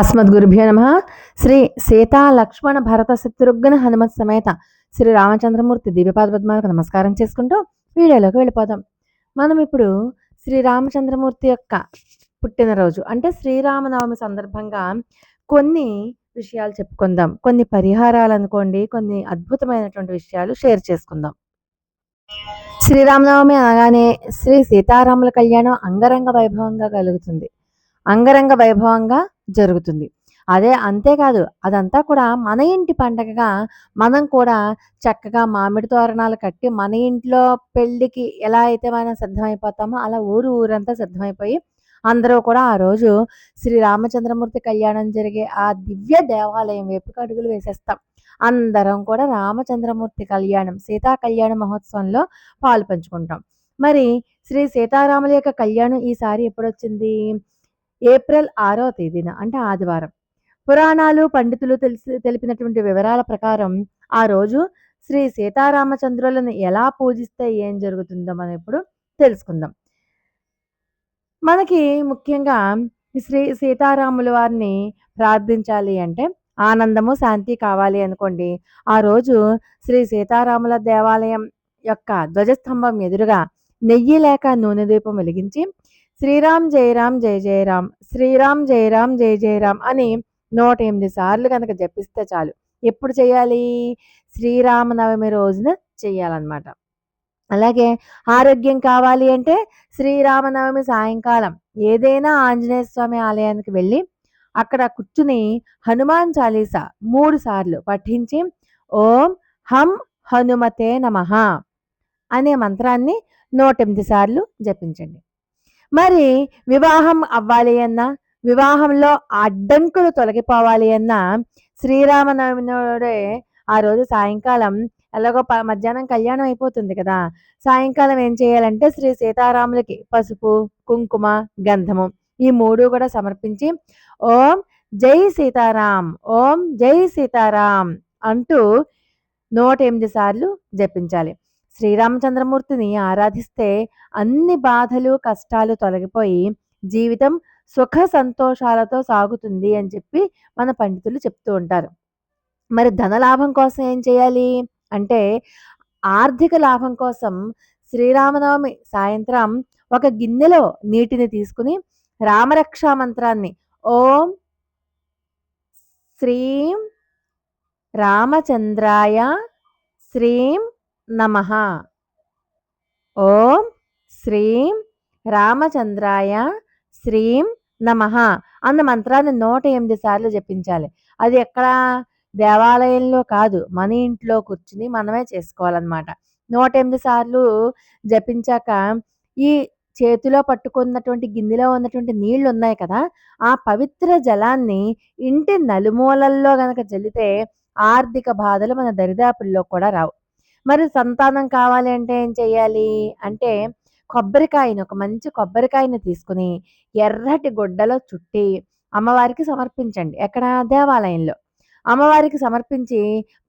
అస్మద్గురుభ్యో నమ. శ్రీ సీతా లక్ష్మణ భరత శత్రుఘ్న హనుమత్ సమేత శ్రీ రామచంద్రమూర్తి దివ్యపాద పద్మాలకు నమస్కారం చేసుకుంటూ వీడియోలోకి వెళ్ళిపోదాం. మనం ఇప్పుడు శ్రీ రామచంద్రమూర్తి యొక్క పుట్టినరోజు అంటే శ్రీరామనవమి సందర్భంగా కొన్ని విషయాలు చెప్పుకుందాం. కొన్ని పరిహారాలు అనుకోండి కొన్ని అద్భుతమైనటువంటి విషయాలు షేర్ చేసుకుందాం. శ్రీరామనవమి అనగానే శ్రీ సీతారాముల కళ్యాణం అంగరంగ వైభవంగా కలుగుతుంది. అంగరంగ వైభవంగా జరుగుతుంది. అదే అంతేకాదు అదంతా కూడా మన ఇంటి పండగగా మనం కూడా చక్కగా మామిడి తోరణాలు కట్టి మన ఇంట్లో పెళ్ళికి ఎలా అయితే మనం సిద్ధమైపోతామో అలా ఊరు ఊరంతా సిద్ధమైపోయి అందరూ కూడా ఆ రోజు శ్రీ రామచంద్రమూర్తి కళ్యాణం జరిగే ఆ దివ్య దేవాలయం వైపుకి అడుగులు వేసేస్తాం. అందరం కూడా రామచంద్రమూర్తి కళ్యాణం సీతా కళ్యాణ మహోత్సవంలో పాలు పంచుకుంటాం. మరి శ్రీ సీతారాముల యొక్క కళ్యాణం ఈసారి ఎప్పుడొచ్చింది? ఏప్రిల్ ఆరో తేదీన అంటే ఆదివారం. పురాణాలు పండితులు తెలిసి తెలిపినటువంటి వివరాల ప్రకారం ఆ రోజు శ్రీ సీతారామచంద్రులను ఎలా పూజిస్తే ఏం జరుగుతుందో మనం ఇప్పుడు తెలుసుకుందాం. మనకి ముఖ్యంగా శ్రీ సీతారాముల వారిని ప్రార్థించాలి అంటే ఆనందము శాంతి కావాలి అనుకోండి. ఆ రోజు శ్రీ సీతారాముల దేవాలయం యొక్క ధ్వజస్తంభం ఎదురుగా నెయ్యి లేక నూనె దీపం వెలిగించి శ్రీరామ్ జయరామ్ జయ జయరామ్ శ్రీరామ్ జయరామ్ జయ జయరామ్ అని నూట ఎనిమిది సార్లు కనుక జపిస్తే చాలు. ఎప్పుడు చేయాలి? శ్రీరామనవమి రోజున చేయాలన్నమాట. అలాగే ఆరోగ్యం కావాలి అంటే శ్రీరామనవమి సాయంకాలం ఏదైనా ఆంజనేయ స్వామి ఆలయానికి వెళ్ళి అక్కడ కూర్చుని హనుమాన్ చాలీసా మూడు సార్లు పఠించి ఓం హం హనుమతే నమ అనే మంత్రాన్ని నూట ఎనిమిది సార్లు జపించండి. మరి వివాహం అవ్వాలి అన్నా వివాహంలో అడ్డంకులు తొలగిపోవాలి అన్నా శ్రీరామనవమిడే ఆ రోజు సాయంకాలం ఎలాగో ప మధ్యాహ్నం కళ్యాణం అయిపోతుంది కదా. సాయంకాలం ఏం చేయాలంటే శ్రీ సీతారాములకి పసుపు కుంకుమ గంధము ఈ మూడు కూడా సమర్పించి ఓం జై సీతారాం ఓం జై సీతారాం అంటూ నూట ఎనిమిది సార్లు జపించాలి. శ్రీరామచంద్రమూర్తిని ఆరాధిస్తే అన్ని బాధలు కష్టాలు తొలగిపోయి జీవితం సుఖ సంతోషాలతో సాగుతుంది అని చెప్పి మన పండితులు చెప్తూ ఉంటారు. మరి ధనలాభం కోసం ఏం చేయాలి? అంటే ఆర్థిక లాభం కోసం శ్రీరామనవమి సాయంత్రం ఒక గిన్నెలో నీటిని తీసుకుని రామరక్షా మంత్రాన్ని ఓం శ్రీం రామచంద్రాయ శ్రీం నమ. ఓం శ్రీం రామచంద్రాయ శ్రీం నమ అన్న మంత్రాన్ని నూట ఎనిమిది సార్లు జపించాలి. అది ఎక్కడ? దేవాలయంలో కాదు. మన ఇంట్లో కూర్చుని మనమే చేసుకోవాలన్నమాట. నూట ఎనిమిది సార్లు జపించాక ఈ చేతిలో పట్టుకున్నటువంటి గిన్నెలో ఉన్నటువంటి నీళ్ళు ఉన్నాయి కదా ఆ పవిత్ర జలాన్ని ఇంటి నలుమూలల్లో గనక జల్లితే ఆర్థిక బాధలు మన దరిదాపుల్లో కూడా రావు. మరి సంతానం కావాలి అంటే ఏం చేయాలి అంటే కొబ్బరికాయను ఒక మంచి కొబ్బరికాయను తీసుకుని ఎర్రటి గుడ్డలో చుట్టి అమ్మవారికి సమర్పించండి. ఎక్కడ? దేవాలయంలో. అమ్మవారికి సమర్పించి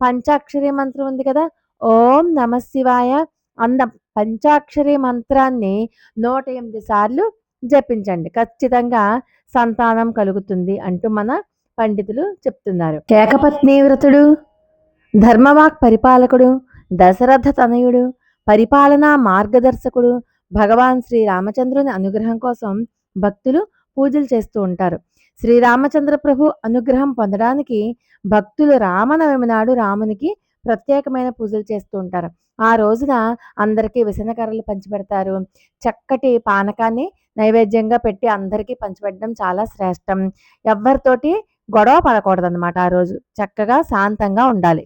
పంచాక్షరి మంత్రం ఉంది కదా? ఓం నమ శివాయ అన్న పంచాక్షరి మంత్రాన్ని నూట ఎనిమిది సార్లు జపించండి. ఖచ్చితంగా సంతానం కలుగుతుంది అంటూ మన పండితులు చెప్తున్నారు. కేకపత్ని వ్రతుడు ధర్మవాక్ పరిపాలకుడు దశరథ తనయుడు పరిపాలనా మార్గదర్శకుడు భగవాన్ శ్రీ రామచంద్రుని అనుగ్రహం కోసం భక్తులు పూజలు చేస్తూ ఉంటారు. శ్రీరామచంద్ర ప్రభు అనుగ్రహం పొందడానికి భక్తులు రామనవమి నాడు రామునికి ప్రత్యేకమైన పూజలు చేస్తూ ఉంటారు. ఆ రోజున అందరికీ విసనకర్రలు పంచిపెడతారు. చక్కటి పానకాన్ని నైవేద్యంగా పెట్టి అందరికీ పంచిపెట్టడం చాలా శ్రేష్టం. ఎవరితోటి గొడవ పడకూడదన్నమాట ఆ రోజు. చక్కగా శాంతంగా ఉండాలి.